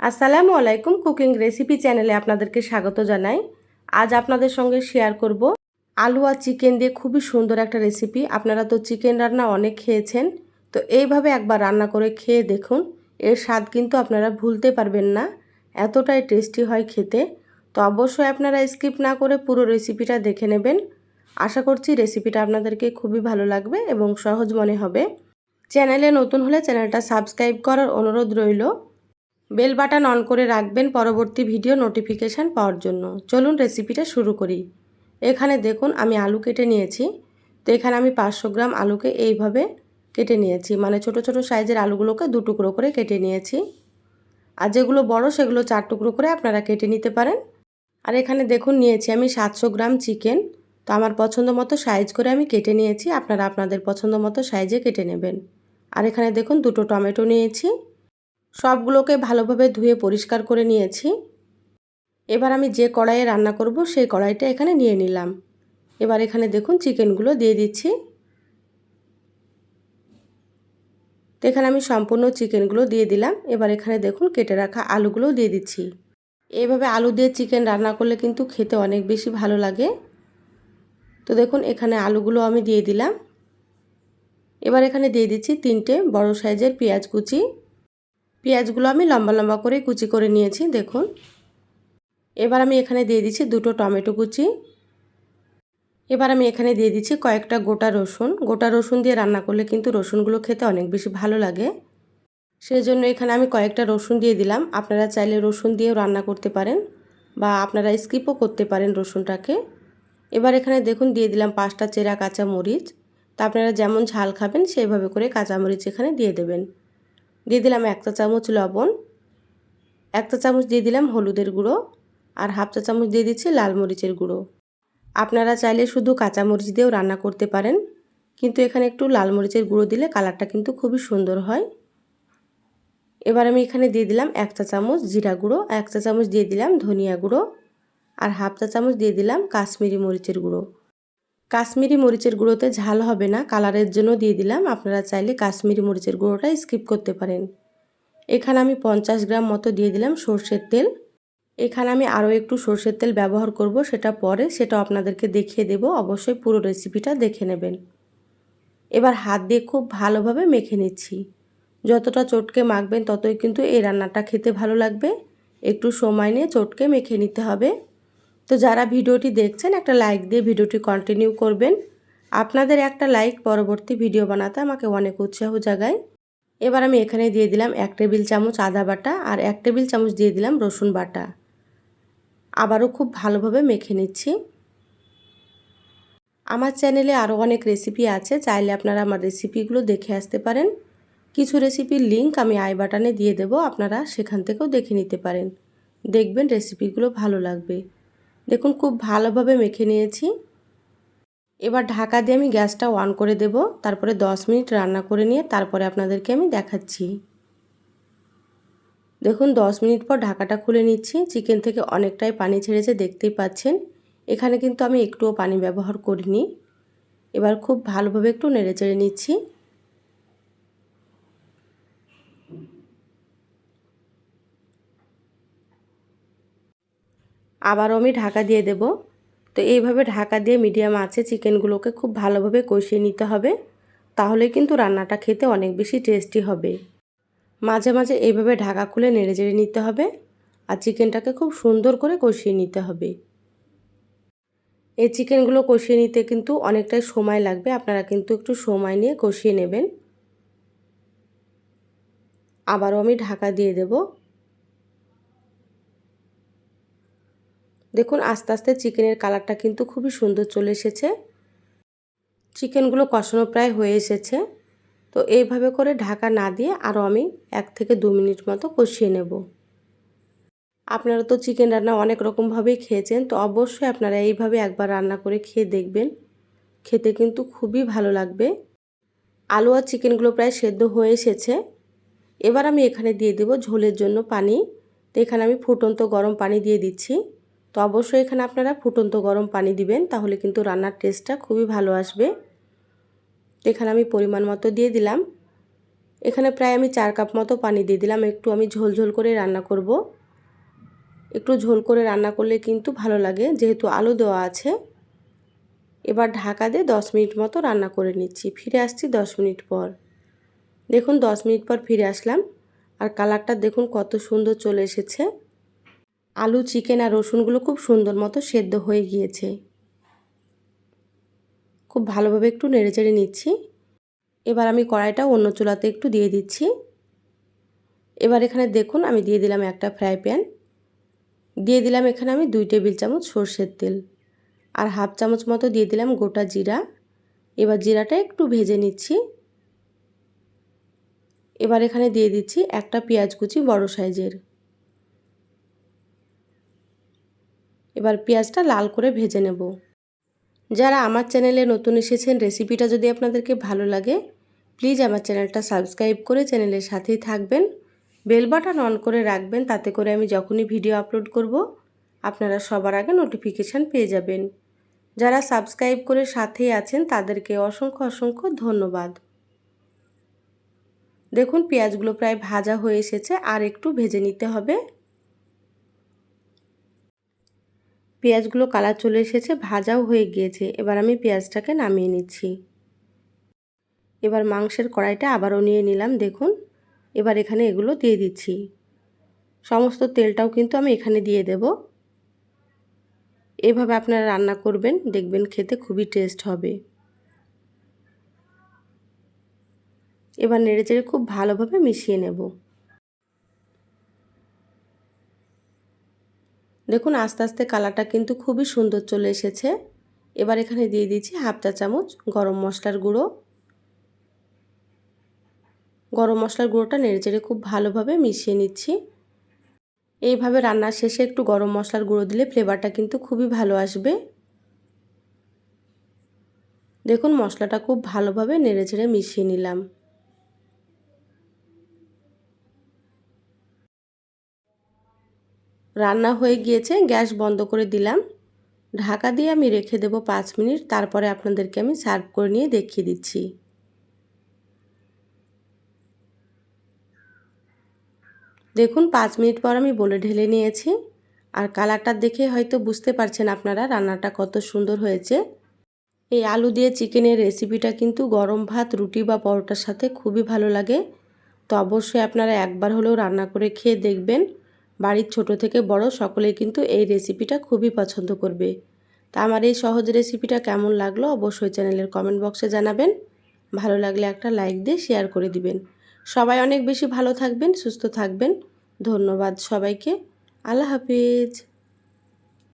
আসসালামু আলাইকুম cooking recipe চ্যানেলে আপনাদেরকে স্বাগত জানাই। আজ আপনাদের সঙ্গে শেয়ার করব আলু আর চিকেন দিয়ে খুবই সুন্দর একটা রেসিপি। আপনারা তো চিকেন রান্না অনেক খেয়েছেন, তো এইভাবে একবার রান্না করে খেয়ে দেখুন। এর স্বাদ কিন্তু আপনারা ভুলতে পারবেন না, এতটাই টেস্টি হয় খেতে। তো অবশ্যই আপনারা স্কিপ না করে পুরো রেসিপিটা দেখে নেবেন। আশা করছি রেসিপিটা আপনাদেরকে খুবই ভালো লাগবে এবং সহজ মনে হবে। চ্যানেলে নতুন হলে চ্যানেলটা সাবস্ক্রাইব করার অনুরোধ রইল। বেল বাটন অন করে রাখবেন পরবর্তী ভিডিও নোটিফিকেশান পাওয়ার জন্য। চলুন রেসিপিটা শুরু করি। এখানে দেখুন, আমি আলু কেটে নিয়েছি। তো এখানে আমি পাঁচশো গ্রাম আলুকে এইভাবে কেটে নিয়েছি। মানে ছোট ছোট সাইজের আলুগুলোকে দু টুকরো করে কেটে নিয়েছি। আর যেগুলো বড়, সেগুলো চার টুকরো করে আপনারা কেটে নিতে পারেন। আর এখানে দেখুন, নিয়েছি আমি সাতশো গ্রাম চিকেন। তো আমার পছন্দ মতো সাইজ করে আমি কেটে নিয়েছি। আপনারা আপনাদের পছন্দ মতো সাইজে কেটে নেবেন। আর এখানে দেখুন, দুটো টমেটো নিয়েছি। সবগুলোকে ভালোভাবে ধুয়ে পরিষ্কার করে নিয়েছি। এবার আমি যে কড়াইয়ে রান্না করব, সেই কড়াইটা এখানে নিয়ে নিলাম। এবার এখানে দেখুন চিকেনগুলো দিয়ে দিচ্ছি। তো এখানে আমি সম্পূর্ণ চিকেনগুলো দিয়ে দিলাম। এবার এখানে দেখুন কেটে রাখা আলুগুলোও দিয়ে দিচ্ছি। এইভাবে আলু দিয়ে চিকেন রান্না করলে কিন্তু খেতে অনেক বেশি ভালো লাগে। তো দেখুন এখানে আলুগুলো আমি দিয়ে দিলাম। এবার এখানে দিয়ে দিচ্ছি তিনটে বড় সাইজের পেঁয়াজ কুচি। পেঁয়াজগুলো আমি লম্বা লম্বা করে কুচি করে নিয়েছি, দেখুন। এবার আমি এখানে দিয়ে দিচ্ছি দুটো টমেটো কুচি। এবার আমি এখানে দিয়ে দিচ্ছি কয়েকটা গোটা রসুন। গোটা রসুন দিয়ে রান্না করলে কিন্তু রসুনগুলো খেতে অনেক বেশি ভালো লাগে। সেই জন্য এখানে আমি কয়েকটা রসুন দিয়ে দিলাম। আপনারা চাইলে রসুন দিয়েও রান্না করতে পারেন বা আপনারা স্কিপও করতে পারেন রসুনটাকে। এবার এখানে দেখুন দিয়ে দিলাম পাঁচটা চেরা কাঁচা মরিচ তা আপনারা যেমন ঝাল খাবেন, সেইভাবে করে কাঁচামরিচ এখানে দিয়ে দেবেন। দিয়ে দিলাম একটা চামচ লবণ একটা চামচ দিয়ে দিলাম হলুদের গুঁড়ো আর হাফ চা চামচ দিয়ে দিচ্ছি লাল মরিচের গুঁড়ো। আপনারা চাইলে শুধু কাঁচামরিচ দিয়েও রান্না করতে পারেন, কিন্তু এখানে একটু লাল মরিচের গুঁড়ো দিলে কালারটা কিন্তু খুবই সুন্দর হয়। এবার আমি এখানে দিয়ে দিলাম এক চা চামচ জিরা গুঁড়ো, এক চা চামচ দিয়ে দিলাম ধনিয়া গুঁড়ো আর হাফ চা চামচ দিয়ে দিলাম কাশ্মীরি মরিচের গুঁড়ো। কাশ্মীরি মরিচের গুঁড়োতে ঝাল হবে না, কালারের জন্য দিয়ে দিলাম। আপনারা চাইলে কাশ্মীরি মরিচের গুঁড়োটা স্কিপ করতে পারেন। এখানে আমি পঞ্চাশ গ্রাম মতো দিয়ে দিলাম সর্ষের তেল। এখানে আমি আরও একটু সর্ষের তেল ব্যবহার করব, সেটা পরে সেটা আপনাদেরকে দেখিয়ে দেব। অবশ্যই পুরো রেসিপিটা দেখে নেবেন। এবার হাত দিয়ে খুব ভালোভাবে মেখে নিচ্ছি। যতটা চটকে মাখবেন ততই কিন্তু এই রান্নাটা খেতে ভালো লাগবে। একটু সময় নিয়ে চটকে মেখে নিতে হবে। তো যারা ভিডিওটি দেখছেন, একটা লাইক দিয়ে ভিডিওটি কন্টিনিউ করবেন। আপনাদের একটা লাইক পরবর্তী ভিডিও বানাতে আমাকে অনেক উৎসাহ জাগায়। এবার আমি এখানে দিয়ে দিলাম এক টেবিল চামচ আদা বাটা আর এক টেবিল চামচ দিয়ে দিলাম রসুন বাটা। আবারও খুব ভালোভাবে মেখে নিচ্ছি। আমার চ্যানেলে আরও অনেক রেসিপি আছে, চাইলে আপনারা আমার রেসিপিগুলো দেখে আসতে পারেন। কিছু রেসিপির লিঙ্ক আমি আই বাটনে দিয়ে দেব, আপনারা সেখান থেকেও দেখে নিতে পারেন। দেখবেন রেসিপিগুলো ভালো লাগবে। দেখুন, খুব ভালোভাবে মেখে নিয়েছি। এবার ঢাকা দিয়ে আমি গ্যাসটা অন করে দেব। তারপরে 10 মিনিট রান্না করে নিয়ে তারপরে আপনাদেরকে আমি দেখাচ্ছি। দেখুন 10 মিনিট পর ঢাকাটা খুলে নিচ্ছি। চিকেন থেকে অনেকটাই পানি ছেড়েছে, দেখতেই পাচ্ছেন। এখানে কিন্তু আমি একটুও পানি ব্যবহার করিনি। এবার খুব ভালোভাবে একটু নেড়ে চেড়ে নিচ্ছি। আবারও আমি ঢাকা দিয়ে দেব। তো এইভাবে ঢাকা দিয়ে মিডিয়াম আছে চিকেনগুলোকে খুব ভালোভাবে কষিয়ে নিতে হবে। তাহলে কিন্তু রান্নাটা খেতে অনেক বেশি টেস্টি হবে। মাঝে মাঝে এইভাবে ঢাকা খুলে নেড়ে চেড়ে নিতে হবে আর চিকেনটাকে খুব সুন্দর করে কষিয়ে নিতে হবে। এই চিকেনগুলো কষিয়ে নিতে কিন্তু অনেকটাই সময় লাগবে। আপনারা কিন্তু একটু সময় নিয়ে কষিয়ে নেবেন। আবারও আমি ঢাকা দিয়ে দেবো। দেখুন, আস্তে আস্তে চিকেনের কালারটা কিন্তু খুবই সুন্দর চলে এসেছে। চিকেনগুলো কষানো প্রায় হয়ে এসেছে। তো এইভাবে করে ঢাকা না দিয়ে আরও আমি এক থেকে দু মিনিট মতো কষিয়ে নেব। আপনারা তো চিকেন রান্না অনেক রকমভাবেই খেয়েছেন, তো অবশ্যই আপনারা এইভাবে একবার রান্না করে খেয়ে দেখবেন। খেতে কিন্তু খুবই ভালো লাগবে। আলু আর চিকেনগুলো প্রায় সেদ্ধ হয়ে এসেছে। এবার আমি এখানে দিয়ে দেব ঝোলের জন্য পানি। তো এখানে আমি ফুটন্ত গরম পানি দিয়ে দিচ্ছি। তো অবশ্যই এখানে আপনারা ফুটন্ত গরম পানি দিবেন, তাহলে কিন্তু রান্নার টেস্টটা খুবই ভালো আসবে। এখানে আমি পরিমাণ মতো দিয়ে দিলাম। এখানে প্রায় আমি চার কাপ মতো পানি দিয়ে দিলাম। একটু আমি ঝোল ঝোল করে রান্না করব। একটু ঝোল করে রান্না করলে কিন্তু ভালো লাগে, যেহেতু আলু দেওয়া আছে। এবার ঢাকা দিয়ে দশ মিনিট মতো রান্না করে নিচ্ছি। ফিরে আসছি দশ মিনিট পর। দেখুন, দশ মিনিট পর ফিরে আসলাম। আর কালারটা দেখুন কত সুন্দর চলে এসেছে। আলু, চিকেন আর রসুনগুলো খুব সুন্দর মতো সেদ্ধ হয়ে গিয়েছে। খুব ভালোভাবে একটু নেড়ে চেড়ে নিচ্ছি। এবার আমি কড়াইটা অন্য চুলাতে একটু দিয়ে দিচ্ছি। এবার এখানে দেখুন, আমি দিয়ে দিলাম একটা ফ্রাই প্যান। দিয়ে দিলাম এখানে আমি দুই টেবিল চামচ সর্ষের তেল। আর হাফ চামচ মতো দিয়ে দিলাম গোটা জিরা। এবার জিরাটা একটু ভেজে নিচ্ছি। এবার এখানে দিয়ে দিচ্ছি একটা পেঁয়াজ কুচি বড় সাইজের। এবার পেঁয়াজটা লাল করে ভেজে নেব। যারা আমার চ্যানেলে নতুন এসেছেন, রেসিপিটা যদি আপনাদেরকে ভালো লাগে, প্লিজ আমার চ্যানেলটা সাবস্ক্রাইব করে চ্যানেলের সাথেই থাকবেন। বেল বাটন অন করে রাখবেন, তাতে করে আমি যখনই ভিডিও আপলোড করব, আপনারা সবার আগে নোটিফিকেশান পেয়ে যাবেন। যারা সাবস্ক্রাইব করে সাথেই আছেন, তাদেরকে অসংখ্য অসংখ্য ধন্যবাদ। দেখুন, পেঁয়াজগুলো প্রায় ভাজা হয়ে এসেছে, আর একটু ভেজে নিতে হবে। পেঁয়াজগুলো কালার চলে এসেছে, ভাজাও হয়ে গিয়েছে। এবার আমি পেঁয়াজটাকে নামিয়ে নিচ্ছি। এবার মাংসের কড়াইটা আবারও নিয়ে নিলাম, দেখুন। এবার এখানে এগুলো দিয়ে দিচ্ছি। সমস্ত তেলটাও কিন্তু আমি এখানে দিয়ে দেব। এভাবে আপনারা রান্না করবেন, দেখবেন খেতে খুবই টেস্ট হবে। এবার নেড়েচেড়ে খুব ভালোভাবে মিশিয়ে নেব। দেখুন, আস্তে আস্তে কালারটা কিন্তু খুবই সুন্দর চলে এসেছে। এবার এখানে দিয়ে দিচ্ছি হাফ চা চামচ গরম মশলার গুঁড়ো। গরম মশলার গুঁড়োটা নেড়েচেড়ে খুব ভালোভাবে মিশিয়ে নিচ্ছি। এইভাবে রান্নার শেষে একটু গরম মশলার গুঁড়ো দিলে ফ্লেভারটা কিন্তু খুবই ভালো আসবে। দেখুন, মশলাটা খুব ভালোভাবে নেড়েচেড়ে মিশিয়ে নিলাম। রান্না হয়ে গিয়েছে, গ্যাস বন্ধ করে দিলাম। ঢাকা দিয়ে আমি রেখে দেব পাঁচ মিনিট, তারপরে আপনাদেরকে আমি সার্ভ করে নিয়ে দেখিয়ে দিচ্ছি। দেখুন, পাঁচ মিনিট পর আমি বলে ঢেলে নিয়েছি। আর কালারটা দেখে হয়তো বুঝতে পারছেন আপনারা রান্নাটা কত সুন্দর হয়েছে। এই আলু দিয়ে চিকেনের রেসিপিটা কিন্তু গরম ভাত, রুটি বা পরোটার সাথে খুবই ভালো লাগে। তো অবশ্যই আপনারা একবার হলেও রান্না করে খেয়ে দেখবেন। বাড়ির ছোট থেকে বড় সকলেই কিন্তু এই রেসিপিটা খুবই পছন্দ করবে। তা আমার এই সহজ রেসিপিটা কেমন লাগল অবশ্যই চ্যানেলের কমেন্ট বক্সে জানাবেন। ভালো লাগলে একটা লাইক দিয়ে শেয়ার করে দিবেন। সবাই অনেক বেশি ভালো থাকবেন, সুস্থ থাকবেন। ধন্যবাদ সবাইকে। আল্লাহ হাফিজ।